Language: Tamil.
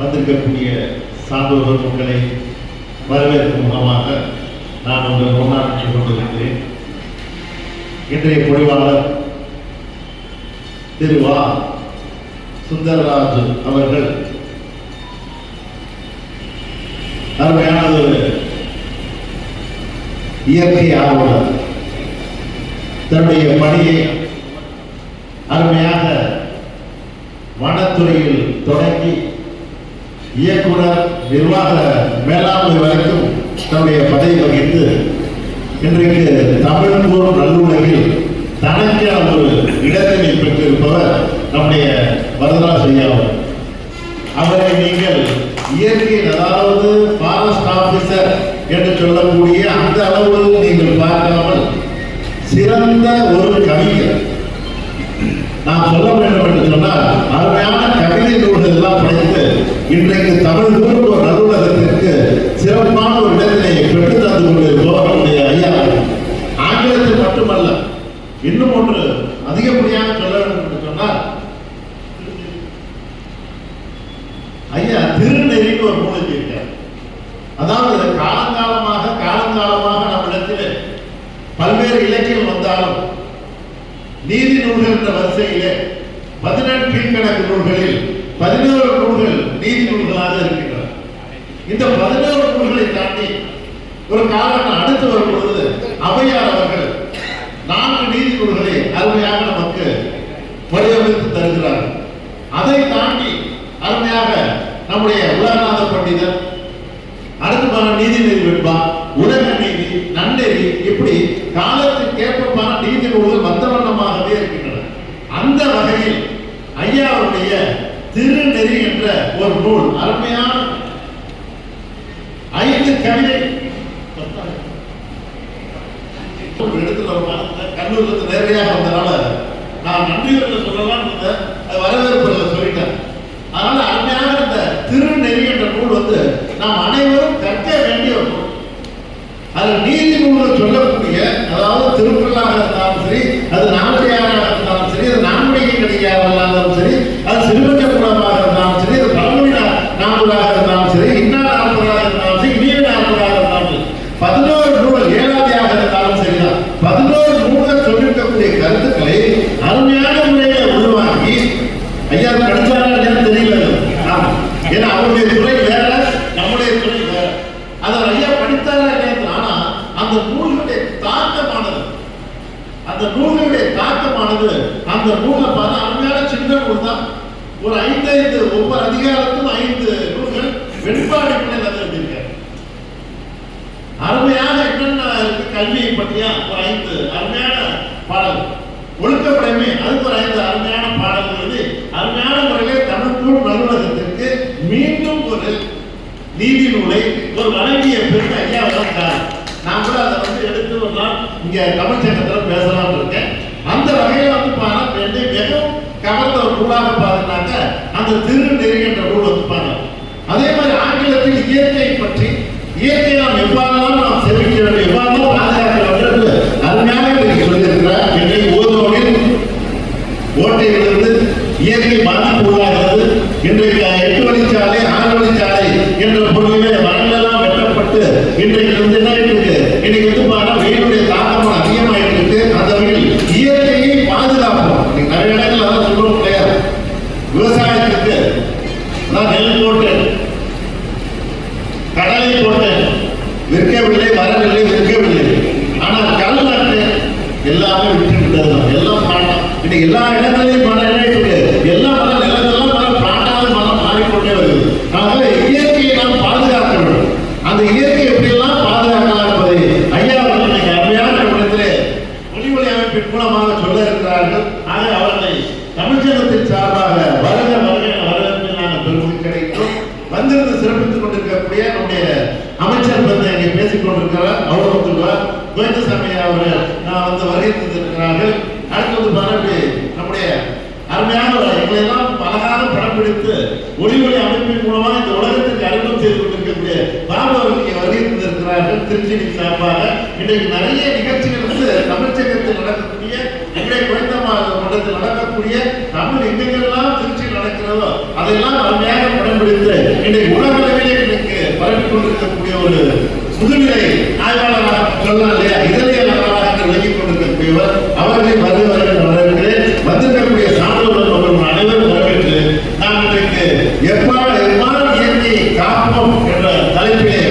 வந்திருக்கக்கூடிய சான்றோர் மக்களை வரவேற்கும் முகமாக நான் உங்கள் முன்னாடி கொண்டிருக்கிறேன். இன்றைய பொழிவாளர் திரு வா. சுந்தரராஜ் அவர்கள் அருமையான ஒரு இயற்கை ஆர்வலர். தன்னுடைய பணியை அருமையாக வனத்துறையில் தொடங்கி இயக்குனர் நிர்வாக மேலாண்மை வரைக்கும் தன்னுடைய பதவி வகித்து இன்றைக்கு தமிழ் கூறும் நல்லுலகில் தனக்கான ஒரு இடத்தினை பெற்றிருப்பவர் நம்முடைய வரதராஜ் ஐயா அவரை நீங்கள் இயற்கையில் அதாவது ஃபாரஸ்ட் ஆபீசர் என்று சொல்லக்கூடிய இன்றைக்கு தமிழ் கூறும் ஒரு நல்லுலகத்திற்கு சிறப்பான ஒரு இடத்தினை பெற்று தந்து கொண்டிருப்பவர் நம்முடைய ஐயா. ஆங்கிலத்தில் மட்டுமல்ல இன்னும் ஒன்று அதிகப்படியாக சொல்ல வேண்டும் என்று சொன்னால் ஐயா திருநெறின்னு ஒரு நூலை இருக்கார் அதாவது காலங்காலமாக காலங்காலமாக நம்மிடத்தில் பல்வேறு இலக்கியம் வந்தாலும் நீதி நூல்கள் என்ற வரிசையிலே பதினெட்டு கீழ்கணக்கு நூல்களில் பதினோரு நூல்கள் நீதி நூல்களாக இருக்கின்றன. இந்த பதினோரு நூல்களை தாண்டி ஒரு காலம் அடுத்து வரும் பொழுது அவையார் அவர்கள் நான்கு நீதி நூல்களை அருமையாக நமக்கு வடிவமைத்து தருகிறார்கள். அதை தாண்டி அருமையாக நம்முடைய உலகநாத பண்டிதர் அடுத்து வர நீதிநெறி வெண்பா உலக நீதி நன்னெறி இப்படி காலத்தின் ஏற்பமான நீதி நூல்கள் வந்த வண்ணமாகவே இருக்கின்றன அந்த வகையில் ஐயா அவருடைய திருநெறி என்ற ஒரு நூல் அருமையான ஐந்து கவிதை ஒரு இடத்துல ஒரு நேரடியாக வந்ததுனால நான் நன்றிகள் சொல்லலாம் அந்த நூல்களுடைய தாக்கமானது அந்த நூலை பார்த்து அருமையான சின்ன நூல் தான் ஒரு ஐந்தைந்து ஒவ்வொரு அதிகாரத்தும் ஐந்து நூல்கள் வெண்பாடு பிள்ளைகள் அருமையாக என்னென்ன இருக்கு? கல்வியை பற்றியா? ஒரு ஐந்து அருமையான பாடல் ஒழுக்கப்படைமை அதுக்கு ஒரு ஐந்து அருமையான பாடல்கள் எழுதி அருமையான முறையிலே தமிழ்நூல் நல்லுலகத்திற்கு மீண்டும் ஒரு நீதி நூலை ஒரு வழங்கிய பெருமை ஐயா வளர்ந்தார் நான் கூட அதை வந்து எடுத்து ஒரு நாள் இங்கே தமிழ் சங்கத்தில் பேசலாம்னு இருக்கேன். அந்த வகையில் வந்து பார்த்தா என்னை மிகவும் கவர்ந்த ஒரு நூலாக பாருனாக்க அந்த திருநெறி என்ற நூல் வந்து பாருங்க. அதே மாதிரி ஆங்கிலத்தில் இயற்கை பற்றி இயற்கை நாம் எவ்வாறெல்லாம் நாம் சேமிக்க வேண்டும் எவ்வாறெல்லாம் பாதுகாக்க வேண்டும் அருமையாக இன்றைக்கு சொல்லியிருக்கிறார். இன்றைக்கு ஓதோனில் ஓட்டையிலிருந்து இயற்கை பாதிப்பு உள்ளாகிறது இன்றைக்கு எட்டு வழிச்சாலை ஆறு வழிச்சாலை என்ற பொருளிலே மரங்களெல்லாம் வெட்டப்பட்டு இன்றைக்கு வந்து என்ன இருக்கு இன்னைக்கு வந்து பார்த்தா வெயிலுடைய அதிகமாயிட்டு இருக்கு அந்த வகையில் இயற்கையை பாதுகாப்போம். நிறைய இடங்கள் அதான் சொல்றோம் கிடையாது விவசாயத்துக்கு நான் நெல் போட்டு கடலை போட்டு விற்கவில்லை வரவில்லை விற்கவில்லை. ஆனால் கல் நட்டு எல்லாமே விட்டு விட்டது எல்லாம் பாட்டம் இன்னைக்கு எல்லா இடங்களையும் மரம் இருக்கு எல்லா மரம் நிலத்தெல்லாம் மரம் பாட்டாத மரம் மாறிக்கொண்டே வருது ஆகவே இயற்கையை நாம் பாதுகாக்க வேண்டும் அந்த இயற்கை எப்படியெல்லாம் பாதுகாக்கலாம் என்பதை ஐயா அவர்கள் இன்னைக்கு அருமையான இடத்திலே ஒளிவொலி அமைப்பின் மூலமாக சொல்ல இருக்கிறார்கள். ஆக அவர்களை தமிழ்ச்சங்கத்தின் சார்பாக வருக வருக என நாங்கள் பெருமை கிடைக்கும் வந்திருந்து சிறப்பித்துக் கொண்டிருக்கக்கூடிய நம்முடைய அமைச்சர் வந்து அங்கே பேசிக் கொண்டிருக்கிறார். அவர் வந்துள்ளார் கோவிந்தசாமி அவர் நான் வந்து வருகை தந்திருக்கிறார்கள். அடுத்தது வந்து நம்முடைய அருமையான எங்களை எல்லாம் அழகான படம் பிடித்து ஒளி ஒளி அமைப்பின் மூலமாக இந்த உலகத்திற்கு அறிமுகம் செய்து கொண்டிருக்கக்கூடிய பாபு இருக்கிறார்கள் திருச்சியின் சார்பாக இன்றைக்கு நிறைய நிகழ்ச்சிகள் வந்து தமிழ்ச்சங்கத்தில் நடக்கக்கூடிய இன்றைய குறைந்த மன்றத்தில் நடக்கக்கூடிய தமிழ் எங்கெங்கெல்லாம் திருச்சியில் நடக்கிறதோ அதையெல்லாம் அருமையாக படம்பிடித்து இன்றைக்கு உலகளவிலே இன்றைக்கு பரவி கொண்டிருக்கக்கூடிய ஒரு முதுநிலை ஆய்வாளராக சொல்லலாம் இல்லையா? இதழியலாளராக விலகிக் கொண்டிருக்கக்கூடியவர். அவர்களை வருகிறவர்கள் வரவேற்கிறேன். வந்திருக்கக்கூடிய சான்றோர்கள் அவர்கள் அனைவரும் வரவேற்று நாம் இன்றைக்கு எவ்வாறு எவ்வாறு இயற்கையை காப்போம் என்ற தலைப்பிலே